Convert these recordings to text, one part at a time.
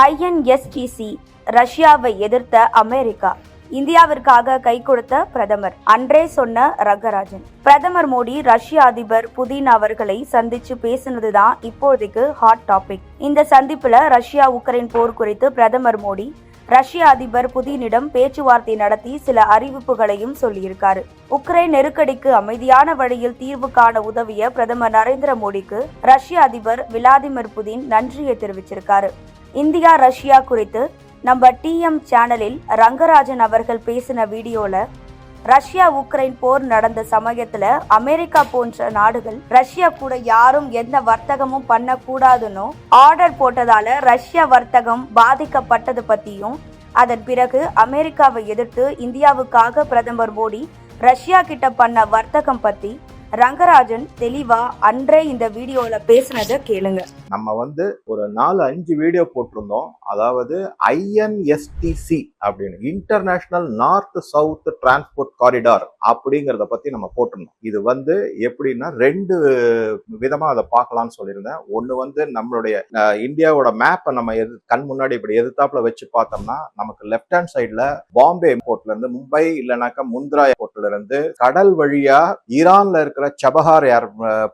INSTC ரஷ்யாவை எதிர்த்த America. இந்தியாவிற்காக கை கொடுத்த பிரதமர். அன்றே சொன்ன ரங்கராஜன். பிரதமர் மோடி ரஷ்ய அதிபர் புதின் அவர்களை சந்திச்சு பேசினதுதான் இப்போதைக்கு ஹாட் டாபிக். இந்த சந்திப்புல ரஷ்யா உக்ரைன் போர் குறித்து பிரதமர் மோடி ரஷ்ய அதிபர் புதினிடம் பேச்சுவார்த்தை நடத்தி சில அறிவிப்புகளையும் சொல்லியிருக்காரு. உக்ரைன் நெருக்கடிக்கு அமைதியான வழியில் தீர்வு காண உதவிய பிரதமர் நரேந்திர மோடிக்கு ரஷ்ய அதிபர் விளாடிமிர் புதின் நன்றியை தெரிவிச்சிருக்காரு. இந்தியா ரஷ்யா குறித்து நம்ம டிஎம் சேனலில் ரங்கராஜன் அவர்கள் பேசின வீடியோல ரஷ்யா உக்ரைன் போர் நடந்த சமயத்துல அமெரிக்கா போன்ற நாடுகள் ரஷ்யா கூட யாரும் எந்த வர்த்தகமும் பண்ணக்கூடாதுன்னு ஆர்டர் போட்டதால ரஷ்யா வர்த்தகம் பாதிக்கப்பட்டது பத்தியும் அதன் பிறகு அமெரிக்காவை எதிர்த்து இந்தியாவுக்காக பிரதமர் மோடி ரஷ்யா கிட்ட பண்ண வர்த்தகம் பத்தி ரங்கராஜன் தெளிவா அன்றே இந்த வீடியோல பேசினதை கேளுங்க. நம்ம வந்து ஒரு நாலு அஞ்சு வீடியோ போட்டிருந்தோம். அதாவது ஐஎன்எஸ்டிசி அப்படின்னு international north south transport corridor அப்படிங்கிறத பத்தி நம்ம போட்டிருந்தோம். இது வந்து எப்படின்னா ரெண்டு விதமா அதை பார்க்கலாம்னு சொல்லியிருந்தேன். ஒன்று வந்து நம்மளுடைய இந்தியாவோட மேப்பை நம்ம எது கண் முன்னாடி இப்படி எதிர்த்தாப்புல வச்சு பார்த்தோம்னா நமக்கு லெஃப்ட் ஹேண்ட் சைட்ல பாம்பே போர்ட்ல இருந்து மும்பை இல்லைனாக்கா முந்திரா போர்ட்ல இருந்து கடல் வழியா ஈரான்ல இருக்கிற சபஹார் ஏர்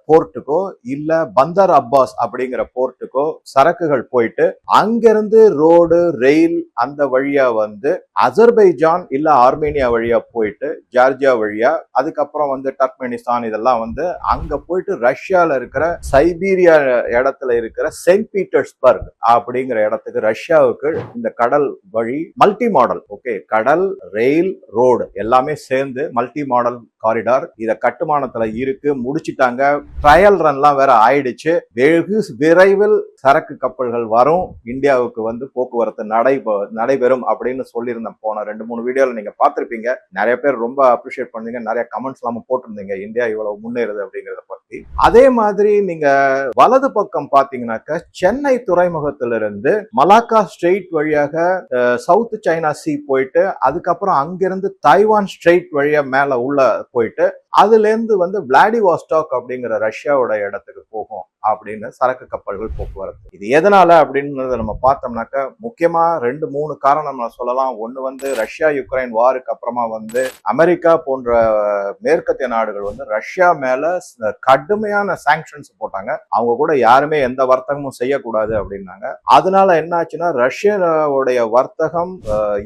போர்ட்டுக்கோ இல்ல பந்தர் அப்பாஸ் அப்படிங்கிற போர்ட்டுக்கோ சரக்குகள் போயிட்டு அங்கிருந்து ரோடு ரயில் அந்த வழியா வந்து அசர்பைஜான் இல்ல ஆர்மேனியா வழியா போயிட்டு ஜார்ஜியா வழியா அதுக்கப்புறம் வந்து டர்க்மெனிஸ்தான் இதெல்லாம் வந்து அங்க போயிட்டு ரஷ்யால இருக்கிற சைபீரியா இடத்துல இருக்கிற செயின்ட் பீட்டர்ஸ்பர்க் அப்படிங்கிற இடத்துக்கு ரஷ்யாவுக்கு இந்த கடல் வழி மல்டி மாடல் ஓகே கடல் ரயில் ரோடு எல்லாமே சேர்ந்து மல்டி மாடல் காரிடார் இத கட்டுமானத்துல இருக்கு முடிச்சிட்டாங்க. ட்ரையல் ரன்லாம் வேற ஆயிடுச்சு. வெகு விரைவில் சரக்கு கப்பல்கள் வரும். இந்தியாவுக்கு வந்து போக்குவரத்து நடை நடைபெறும் அப்படின்னு சொல்லியிருந்தேன். போன ரெண்டு மூணு வீடியோல நீங்க பார்த்துருப்பீங்க. நிறைய பேர் ரொம்ப அப்ரிஷியேட் பண்ணீங்க. நிறைய கமெண்ட்ஸ் எல்லாம் போட்டிருந்தீங்க. இந்தியா இவ்வளவு முன்னேறுது அப்படிங்கறத பத்தி. அதே மாதிரி நீங்க வலது பக்கம் பாத்தீங்கன்னாக்க சென்னை துறைமுகத்திலிருந்து மலாக்கா ஸ்ட்ரெயிட் வழியாக சவுத் சைனா சி போயிட்டு அதுக்கப்புறம் அங்கிருந்து தைவான் ஸ்ட்ரெயிட் வழியா மேல உள்ள போயிட்டு அதுலேருந்து வந்து விளாடிவாஸ்டாக் அப்படிங்கிற ரஷ்யாவோட இடத்துக்கு போகும் அப்படின்னு சரக்கு கப்பல்கள் போக்குவரத்து. இது எதனால அப்படின்றத நம்ம பார்த்தோம்னாக்க முக்கியமா ரெண்டு மூணு காரணம் நம்ம சொல்லலாம். ஒண்ணு வந்து ரஷ்யா யுக்ரைன் வாருக்கு அப்புறமா வந்து அமெரிக்கா போன்ற மேற்கத்திய நாடுகள் வந்து ரஷ்யா மேல கடுமையான சாங்ஷன்ஸ் போட்டாங்க. அவங்க கூட யாருமே எந்த வர்த்தகமும் செய்யக்கூடாது அப்படின்னாங்க. அதனால என்ன ஆச்சுன்னா ரஷ்யாவுடைய வர்த்தகம்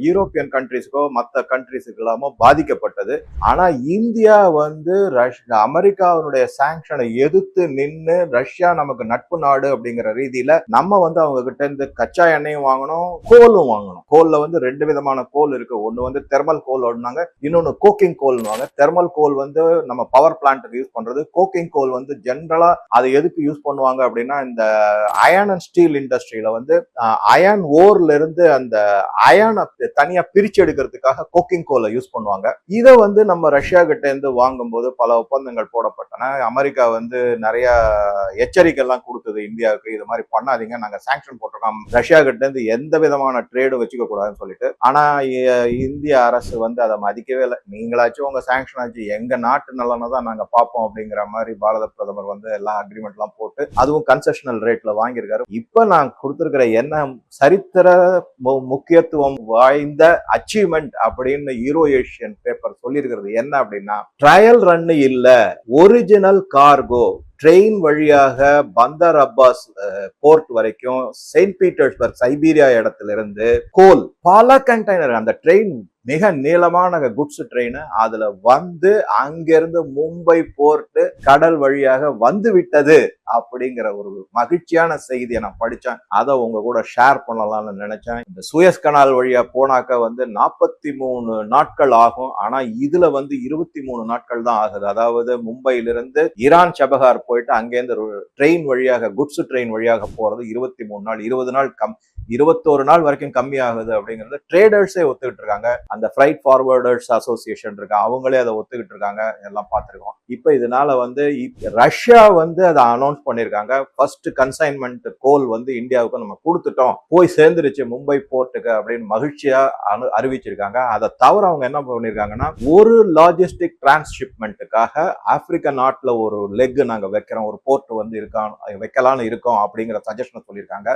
யூரோப்பியன் கண்ட்ரிஸுக்கோ மற்ற கண்ட்ரிஸுக்கு இல்லாம பாதிக்கப்பட்டது. ஆனா இந்தியா வந்து ரஷ் அமெரிக்காவுடைய சாங்ஷனை எதிர்த்து நின்று ரஷ்யா நமக்கு நட்பு நாடு அப்படிங்கிற ரீதியில நம்ம வந்து அவங்க கிட்ட இருந்து கச்சா எண்ணெயும் வாங்கணும் கோலும் வாங்கணும். கோல்ல வந்து ரெண்டு விதமான கோல் இருக்கு. ஒன்னு வந்து தெர்மல் கோல் ஒன்னாங்க இன்னொன்னு கோக்கிங் கோல்னுவாங்க. தெர்மல் கோல் வந்து நம்ம பவர் பிளான்ட்டுக்கு யூஸ் பண்றது. கோக்கிங் கோல் வந்து ஜென்ரலா அதை எதுக்கு யூஸ் பண்ணுவாங்க அப்படின்னா இந்த அயன் அண்ட் ஸ்டீல் இண்டஸ்ட்ரியில வந்து அயன் ஓர்ல இருந்து அந்த அயனை தனியா பிரிச்சு எடுக்கிறதுக்காக கோக்கிங் கோலை யூஸ் பண்ணுவாங்க. இதை வந்து நம்ம ரஷ்யா கிட்ட இருந்து போகும்போது பல ஒப்பந்தங்கள் போடப்பட்டன. அமெரிக்கா வந்து நிறைய எச்சரிக்கை எல்லாம் கொடுத்தது இந்தியாவுக்கு. இது மாதிரி பண்ணாதீங்க. நாங்கள் சாங்ஷன் போட்டிருக்கோம். ரஷ்யா கிட்ட இருந்து எந்த விதமான ட்ரேடும் வச்சுக்க கூடாதுன்னு சொல்லிட்டு. ஆனா இந்திய அரசு வந்து அதை மதிக்கவே இல்லை. நீங்களாச்சும் உங்க சாங்ஷன் ஆச்சு. எங்க நாட்டு நலனை தான் நாங்கள் பார்ப்போம் அப்படிங்கிற மாதிரி பாரத பிரதமர் வந்து எல்லா அக்ரிமெண்ட்லாம் போட்டு அதுவும் கன்செஷனல் ரேட்ல வாங்கியிருக்காரு. இப்போ நான் கொடுத்துருக்கிற என்ன சரித்திர மு- முக்கியத்துவம் வாய்ந்த அச்சீவ்மெண்ட் அப்படின்னு யூரோ ஏஷியன் பேப்பர் சொல்லியிருக்கிறது என்ன அப்படின்னா ட்ரையல் ரன் இல்ல ஒரிஜினல் கார்கோ ட்ரெயின் வழியாக பந்தர் அப்பாஸ் போர்ட் வரைக்கும் செயின்ட் பீட்டர்ஸ்பர்க் சைபீரியா இடத்துல இருந்து கோல் பல கண்டெய்னர் அந்த ட்ரெயின் மிக நீளமான குட்ஸ் ட்ரெயின் அதுல வந்து அங்கிருந்து மும்பை போர்ட்டு கடல் வழியாக வந்து விட்டது அப்படிங்கிற ஒரு மகிழ்ச்சியான செய்தியை நான் படித்தேன். அதை உங்க கூட ஷேர் பண்ணலாம்னு நினைச்சேன். இந்த சுயஸ் கனால் வழியா போனாக்க வந்து நாற்பத்தி மூணு நாட்கள் ஆகும். ஆனா இதுல வந்து இருபத்தி மூணு நாட்கள் தான் ஆகுது. அதாவது மும்பையிலிருந்து ஈரான் சபகார் போயிட்டு அங்கேருந்து ட்ரெயின் வழியாக குட்ஸ் ட்ரெயின் வழியாக போறது இருபத்தி மூணு நாள் இருபது நாள் கம் இருபத்தோரு நாள் வரைக்கும் கம்மி ஆகுது அப்படிங்கிறது ட்ரேடர்ஸே ஒத்துக்கிட்டு இருக்காங்க. அந்த ஃப்ரைட் ஃபார்வர்டர்ஸ் அசோசியேஷன் இருக்கு அவங்களே அதை ஒத்துக்கிட்டு இருக்காங்க எல்லாம் பார்த்துருக்கோம். இப்போ இதனால வந்து ரஷ்யா வந்து அதை அனௌன்ஸ் பண்ணியிருக்காங்க. ஃபர்ஸ்ட் கன்சைன்மெண்ட் கோல் வந்து இந்தியாவுக்கு நம்ம கொடுத்துட்டோம். போய் சேர்ந்துருச்சு மும்பை போர்ட்டுக்கு அப்படின்னு மகிழ்ச்சியா அனு அறிவிச்சிருக்காங்க. அதை தவிர அவங்க என்ன பண்ணியிருக்காங்கன்னா ஒரு லாஜிஸ்டிக் டிரான்ஸ்ஷிப்மெண்ட்டுக்காக ஆப்பிரிக்க நாட்டில் ஒரு லெக் நாங்கள் வைக்கிறோம். ஒரு போர்ட் வந்து இருக்கான் வைக்கலான்னு இருக்கோம் அப்படிங்கிற சஜஷனை சொல்லியிருக்காங்க.